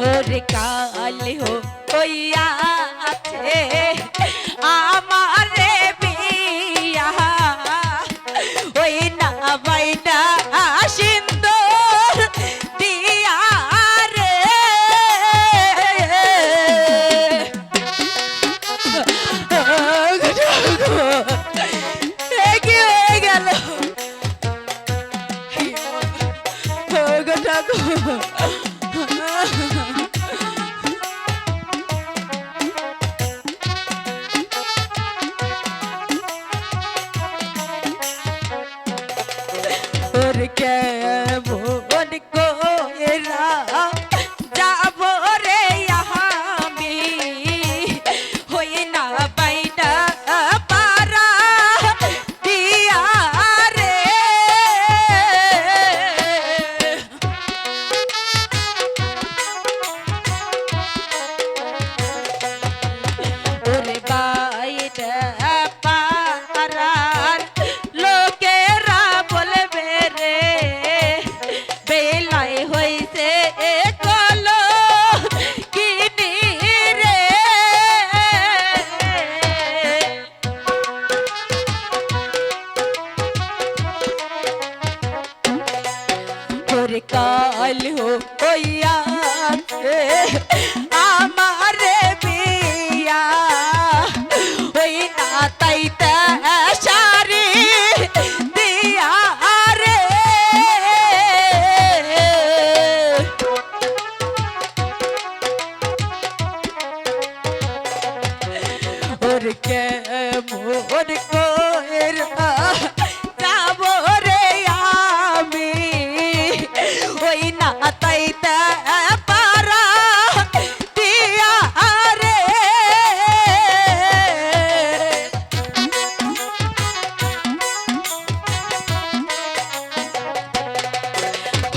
ওরে কাল হইয়া আছে আমারে ওর কাল হইয়া আমারে বিয়া। ওই না তাইতে সারি দিয়া রে। ওর কে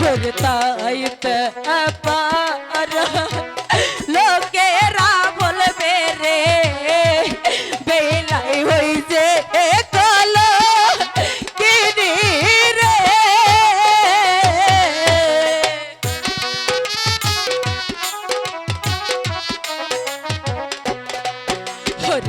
ওর তাইতে পারা লোকেরা বলবে রে বেলাই হইছে কলো কিনি রে ওর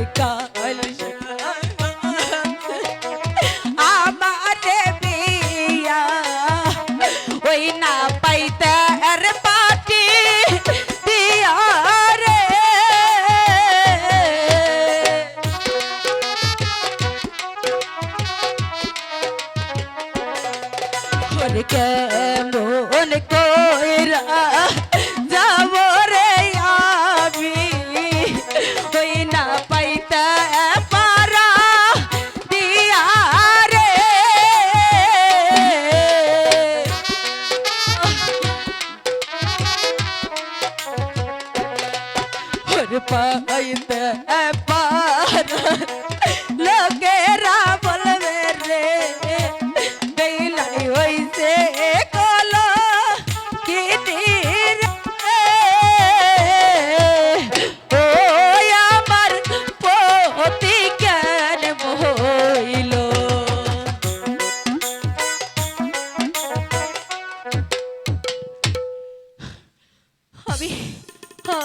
পাইতে পারা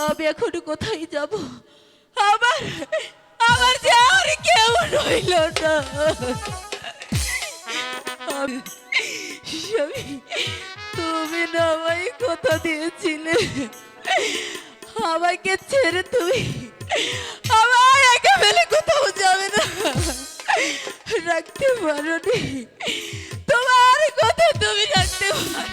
আমি এখন কোথায় যাব? আমার আমার যে আর কেউ রইল না। আমি তুমি না আমায় কথা দিয়েছিলে। আমাকে ছেড়ে তুমি আমার একা ফেলে কোথাও যাবে না। রাখতে পারো তোমার কথা তুমি রাখতে পারো।